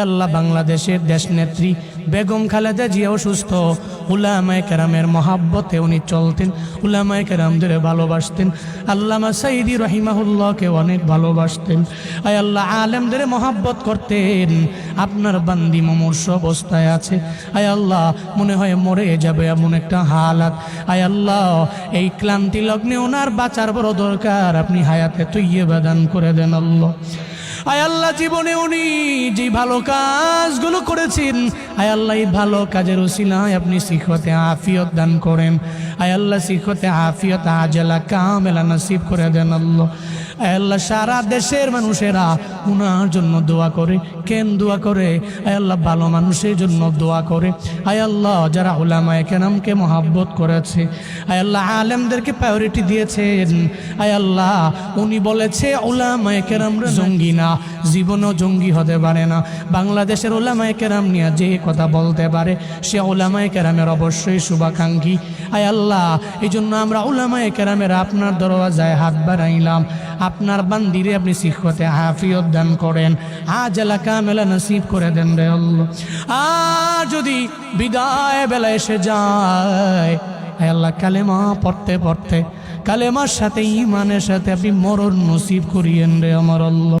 আল্লাহ বাংলাদেশের দেশ নেত্রী বেগম খালেদা জিয়া অসুস্থ উলামায়ে কেরামের মহাব্বতে উনি চলতেন। উলামায়ে কেরামদের ভালোবাসতেন। আল্লামা সাইদি রহিমাহুল্লাহকে অনেক ভালোবাসতেন। আয় আল্লাহ, আলেমদের মহাব্বত করতেন। আপনার বান্দি মমর্ষ অবস্থায় আছে। আয় আল্লাহ, মনে হয় মরে যাবে এমন একটা হালাত। আয় আল্লাহ, এই ক্লান্তি লগ্নে ওনার বাঁচার বড় দরকার। আপনি হায়াতে তুইয়ে বাদান করে দেন আল্লাহ। আয় আল্লাহ জীবনে উনি যে ভালো কাজগুলো করেছেন, আয় আল্লাহ এই ভালো কাজের উসিলায় আপনি শিখতে আফিয়ত দান করেন। আয় আল্লাহ শিখতে আফিয়ত আজলা কামেলা নসিব করে দেন আল্লাহ। আয় আল্লাহ সারা দেশের মানুষেরা উনার জন্য দোয়া করে, কেন দোয়া করে? আয় আল্লাহ ভালো মানুষের জন্য দোয়া করে। আয় আল্লাহ যারা ওলামায় কেনামকে মহাব্বত করেছে, আয় আল্লাহ আলেমদেরকে প্রায়োরিটি দিয়েছেন। আয় আল্লাহ উনি বলেছে ওলামায় কেরাম জঙ্গি না জীবনও জঙ্গি হতে পারে না। বাংলাদেশের ওলামায় কেরাম নিয়ে যে কথা বলতে পারে, সে ওলামায় কেরামের অবশ্যই শুভাকাঙ্ক্ষী। আয় আল্লাহ এই জন্য আমরা ওলামায় কেরামের আপনার দরওয়াজায় হাত বাড়াইলাম। আপনার বান্দিরে আপনি শিক্ষতে হাফিয়ত দান করেন। আজ এলাকা মেলা নসিব করে দেন রে আল্লাহ। আর যদি বিদায় বেলা এসে যায় আল্লাহ, কালেমা পড়তে পড়তে, কালেমার সাথে ইমানের সাথে আপনি মরণ নসিব করিয়েন রে আমার আল্লাহ।